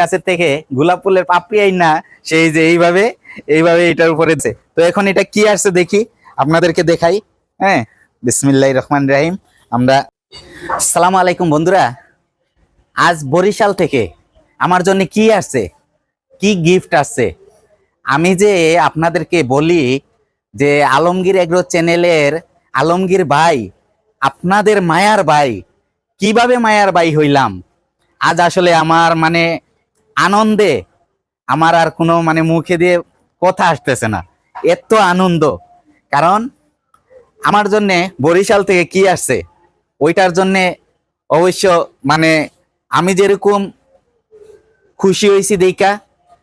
গাছের থেকে গোলাপ ফুলের পাপড়ি আই না, সেই যে এইভাবে এইভাবে এটার উপরে। তো এখন এটা কি আসছে দেখি, আপনাদেরকে দেখাই। হ্যাঁ বিসমিল্লাহ রহমান রাহিম। আমরা সালাম আলাইকুম বন্ধুরা। আজ বরিশাল থেকে আমার জন্য কি আসছে? কি গিফট আসছে? আমি যে আপনাদেরকে বলি যে আলমগীর এগ্রো চ্যানেলের আলমগীর ভাই, আপনাদের মায়ার ভাই, কীভাবে মায়ার ভাই হইলাম? আজ আসলে আমার মানে আনন্দে আমার আর কোনো মানে মুখে দিয়ে কথা আসতেছে না। এত আনন্দ। কারণ আমার জন্যে বরিশাল থেকে কি আসছে, ওইটার জন্যে অবশ্য মানে আমি যেরকম খুশি হয়েছি দেখা,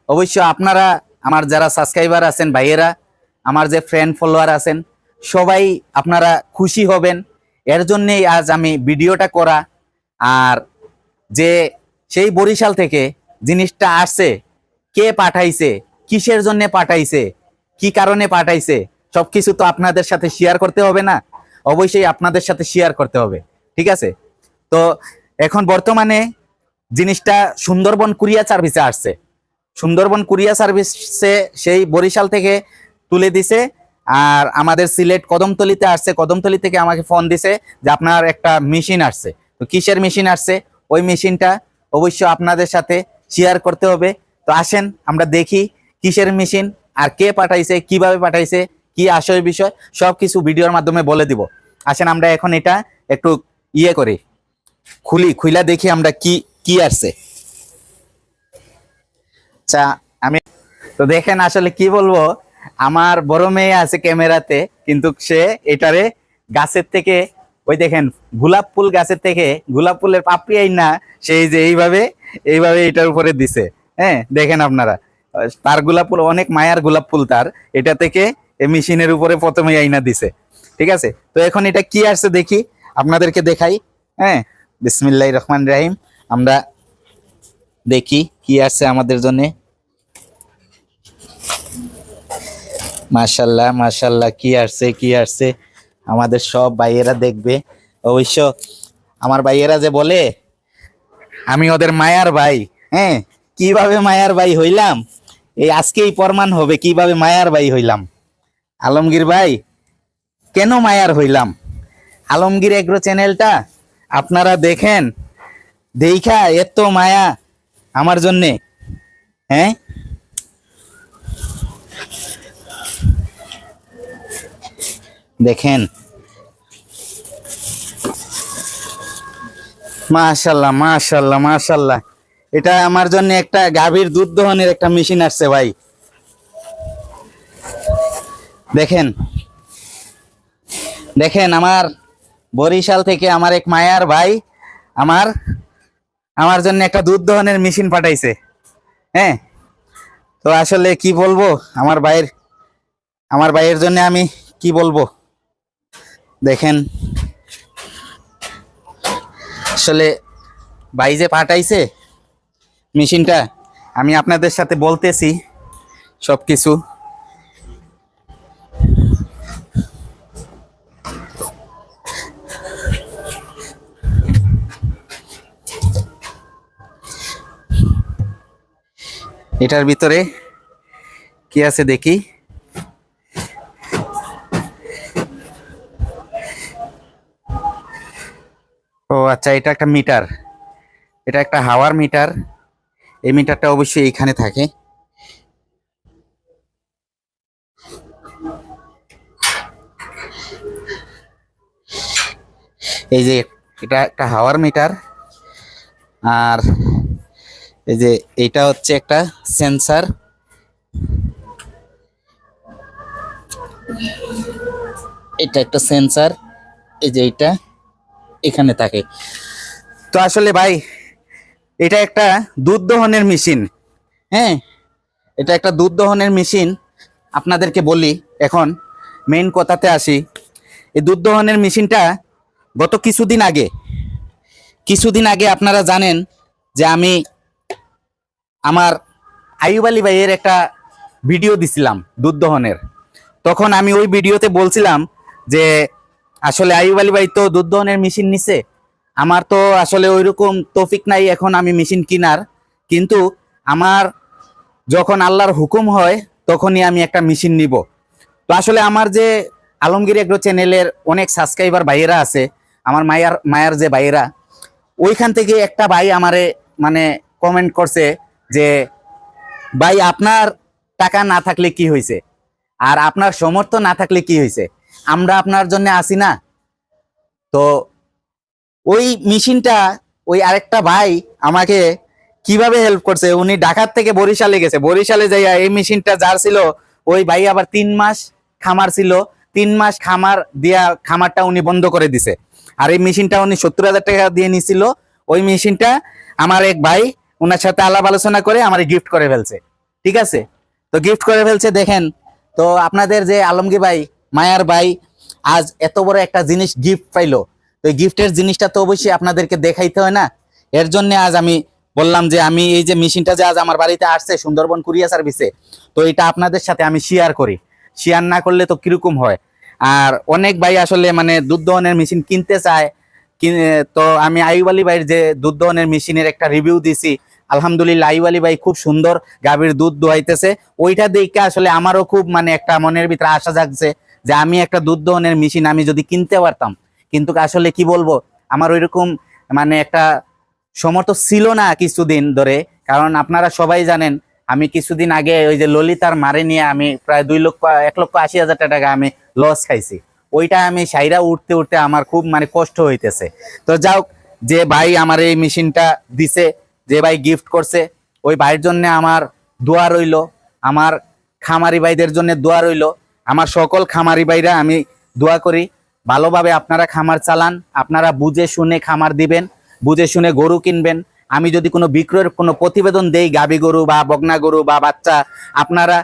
অবশ্য আপনারা, আমার যারা সাবস্ক্রাইবার আছেন, ভাইয়েরা, আমার যে ফ্রেন্ড ফলোয়ার আছেন, সবাই আপনারা খুশি হবেন। এর জন্যেই আজ আমি ভিডিওটা করা, আর যে সেই বরিশাল থেকে জিনিসটা আসছে, কে পাঠাইছে, কিসের জন্য পাঠাইছে, কি কারণে পাঠাইছে, সবকিছু তো আপনাদের সাথে শেয়ার করতে হবে না, অবশ্যই আপনাদের সাথে শেয়ার করতে হবে, ঠিক আছে? তো এখন বর্তমানে জিনিসটা সুন্দরবন কুরিয়া সার্ভিসে আসছে, সুন্দরবন কুরিয়া সার্ভিসে সেই বরিশাল থেকে তুলে দিছে, আর আমাদের সিলেট কদমতলিতে আসছে, কদমতলি থেকে আমাকে ফোন দিছে যে আপনার একটা মেশিন আসছে, তো কিসের মেশিন আসছে? ওই মেশিনটা অবশ্য আপনাদের সাথে শেয়ার করতে হবে। তো আসেন, আমরা দেখি কিসের মেশিন আর কে পাঠাইছে, কীভাবে পাঠাইছে, কি আসল বিষয় সব কিছু ভিডিওর মাধ্যমে বলে দিব। আসেন, আমরা এখন এটা একটু ইয়ে করি। খুলি, খুইলা দেখি আমরা কি কি আসছে। আচ্ছা আমি তো দেখেন আসলে কি বলব, আমার বড় মেয়ে আছে ক্যামেরাতে, কিন্তু সে এটারে গাছের থেকে ওই দেখেন গোলাপ ফুল গাছের থেকে গোলাপ ফুলের পাপড়ি আই না সেই যে এইভাবে এইভাবে এটার উপরে দিছে। হ্যাঁ দেখেন আপনারা। তার গোলাপ ফুল, অনেক মায়ার গোলাপ ফুল তার। এটা থেকে মেশিনের উপরে প্রথমে আইনা দিছে। ঠিক আছে? তো এখন এটা কি আসছে দেখি, আপনাদেরকে দেখাই। হ্যাঁ বিসমিল্লাহ রহমান রাহিম। আমরা দেখি কি আসছে আমাদের জন্য। মাশাল্লাহ মাশাল্লাহ, কি আসছে কি আসছে? আমাদের সব ভাইয়েরা দেখবে। অবশ্য আমার ভাইয়েরা যে বলে, আমি ওদের মায়ার ভাই। হ্যাঁ কীভাবে মায়ার ভাই হইলাম? এই আজকেই প্রমাণ হবে কীভাবে মায়ার ভাই হইলাম। আলমগীর ভাই, কেন মায়ার হইলাম? আলমগীর এগ্রো চ্যানেলটা আপনারা দেখেন। দেখা, এত মায়া আমার জন্যে। হ্যাঁ দেখেন। মাশাল্লাহ মাশাল্লাহ মাশাল্লাহ। এটা আমার জন্য একটা গাভীর দুধ দহনের একটা মেশিন আসছে ভাই। দেখেন। দেখেন আমার বরিশাল থেকে আমার এক মায়ার ভাই আমার আমার জন্য একটা দুধ দহনের মেশিন পাঠাইছে। হ্যাঁ? তো আসলে কি বলব? আমার ভাইয়ের আমার ভাইয়ের জন্য আমি কি বলব? দেখেন। আসলে ভাই যে পাঠাইছে মেশিনটা, আমি আপনাদের সাথে বলতেছি সব কিছু এটার ভিতরে কি আছে দেখি? ও আচ্ছা এটা একটা মিটার। এটা একটা হাওয়ার মিটার। এই মিটারটা অবশ্যই এইখানে থাকে। এই যে এটা একটা হাওয়ার মিটার। আর এই যে এটা হচ্ছে একটা সেন্সার। এটা একটা সেন্সার। এই যে এটা এখানে থাকে। তো আসলে ভাই, এটা একটা দুধ দহনের মেশিন। হ্যাঁ এটা একটা দুধ দহনের মেশিন। আপনাদেরকে বলি, এখন মেইন কথাতে আসি। এই দুধ দহনের মেশিনটা গত কিছুদিন আগে কিছুদিন আগে আপনারা জানেন যে আমি আমার আইয়ুব আলী ভাইয়ের একটা ভিডিও দিছিলাম দুধ দহনের তখন আমি ওই ভিডিওতে বলছিলাম যে আসলে আইয়ুব আলী ভাই তো দুধ দহনের মেশিন নিছে। আমার তো আসলে ওইরকম তৌফিক নাই, এখন আমি মেশিন কিনার। কিন্তু আমার যখন আল্লাহর হুকুম হয়, তখনই আমি একটা মেশিন নিব। তো আসলে আমার যে আলমগীর এগ্রো চ্যানেলের অনেক সাবস্ক্রাইবার ভাইয়েরা আছে, আমার মায়ার মায়ার যে ভাইয়েরা, ওইখান থেকে একটা ভাই আমারে মানে কমেন্ট করছে যে, ভাই, আপনার টাকা না থাকলে কি হয়েছে আর আপনার সমর্থ না থাকলে কি হয়েছে আমরা আপনার জন্য আসি না। তো ওই মেশিনটা, ওই আরেকটা ভাই আমাকে কীভাবে হেল্প করছে? উনি ঢাকার থেকে বরিশালে গেছে। বরিশালে যাইয়া এই মেশিনটা যার ছিল, ওই ভাই আবার তিন মাস খামার ছিল। তিন মাস খামার দিয়া খামারটা উনি বন্ধ করে দিছে। আর এই মেশিনটা উনি সত্তর হাজার টাকা দিয়ে নিছিল। ওই মেশিনটা আমার এক ভাই ওনার সাথে আলাপ আলোচনা করে আমার গিফট করে ফেলছে। ঠিক আছে? তো গিফট করে ফেলছে, দেখেন। তো আপনাদের যে আলমগীর ভাই মায়ার ভাই, আজ এত বড় একটা জিনিস গিফট পাইলো। তো গিফটের জিনিসটা তো অবশ্যই আপনাদেরকে দেখাইতে হয় না। এর জন্য আজ আমি বললাম যে আমি এই যে মেশিনটা যে আজ আমার বাড়িতে আসছে সুন্দরবন কুরিয়া সার্ভিসে, তো এটা আপনাদের সাথে আমি শেয়ার করি। শেয়ার না করলে তো কীরকম হয়? আর অনেক ভাই আসলে মানে দুধ দহনের মেশিন কিনতে চায়। তো আমি আইব আলী ভাইয়ের যে দুধ দহনের মেশিনের একটা রিভিউ দিছি। আলহামদুলিল্লাহ আইব আলী ভাই খুব সুন্দর গাভীর দুধ দোয়াইতেছে ওইটা দেখে আসলে আমারও খুব মানে একটা মনের ভিতরে আশা জাগছে। যে আমি একটা দুধ দহনের মেশিন আমি যদি কিনতে পারতাম। কিন্তু আসলে কি বলব, আমার ওইরকম মানে একটা সমর্থ ছিল না কিছুদিন ধরে। কারণ আপনারা সবাই জানেন, আমি কিছুদিন আগে ওই যে ললিতার মারে নিয়ে আমি প্রায় দুই লক্ষ, এক লক্ষ আশি হাজার টাকা আমি লস খাইছি। ওইটা আমি সাইরা উঠতে উঠতে আমার খুব মানে কষ্ট হইতেছে। তো যাও, যে ভাই আমার এই মেশিনটা দিছে, যে ভাই গিফট করছে, ওই ভাইয়ের জন্য আমার দোয়া রইল। আমার খামারি ভাইদের জন্য দোয়া রইল। আমার সকল খামারি ভাইরা, আমি দোয়া করি, ভালোভাবে আপনারা খামার চালান, আপনারা বুঝে শুনে খামার দিবেন, বুঝে শুনে গরু কিনবেন। আমি যদি কোনো বিক্রয়ের কোনো প্রতিবেদন দেই, গাবি গরু বা বগনা গরু বা বাচ্চা, আপনারা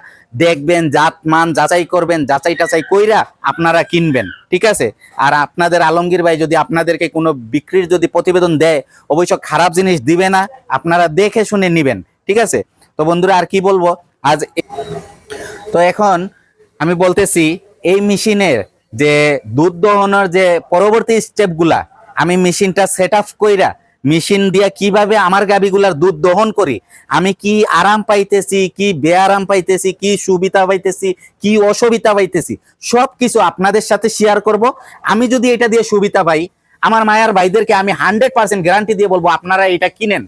দেখবেন জাত মান যাচাই করবেন, যাচাই টাচাই কইরা আপনারা কিনবেন, ঠিক আছে? আর আপনাদের আলমগীর ভাই যদি আপনাদেরকে কোনো বিক্রির যদি প্রতিবেদন দেয়, অবশ্য খারাপ জিনিস দিবে না, আপনারা দেখে শুনে নিবেন, ঠিক আছে? তো বন্ধুরা, আর কি বলব? আজ তো এখন আমি বলতেছি, এই মেশিনের যে দুধ দহনের যে পরবর্তী স্টেপগুলা আমি মেশিনটা সেট আপ কইরা মেশিন দিয়া কীভাবে আমার গাবিগুলার দুধ দহন করি, আমি কি আরাম পাইতেছি, কি বেআরাম পাইতেছি, কি সুবিধা পাইতেছি, কি অসুবিধা পাইতেছি সব কিছু আপনাদের সাথে শেয়ার করব। আমি যদি এটা দিয়ে সুবিধা পাই, আমার মায়ার ভাইদেরকে আমি হান্ড্রেড পার্সেন্ট গ্যারান্টি দিয়ে বলব, আপনারা এটা কিনেন।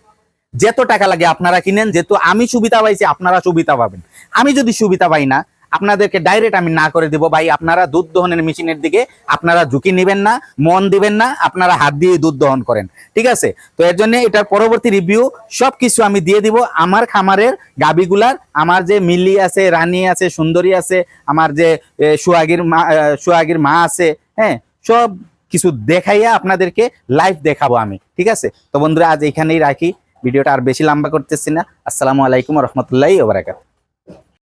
যেত টাকা লাগে আপনারা কিনেন যেহেতু আমি সুবিধা পাইছি, আপনারা সুবিধা পাবেন। আমি যদি সুবিধা পাই না আপনাদেরকে ডাইরেক্ট আমি না করে দিব। ভাই, আপনারা দুধ দহনের মেশিনের দিকে আপনারা ঝুঁকি নেবেন না, মন দিবেন না, আপনারা হাত দিয়ে দুধ দহন করেন। ঠিক আছে? তো এর জন্য এটার পরবর্তী রিভিউ সব কিছু আমি দিয়ে দিব। আমার খামারের গাবিগুলার আমার যে মিল্লি আছে, রানী আছে, সুন্দরী আছে, আমার যে সুহাগীর মা সুহাগীর মা আছে হ্যাঁ সব কিছু দেখাইয়া আপনাদেরকে লাইভ দেখাবো আমি। ঠিক আছে? তো বন্ধুরা, আজ এখানেই রাখি। ভিডিওটা আর বেশি লম্বা করতেছি না। আসসালামু আলাইকুম রহমতুল্লাহ ওবরাকাত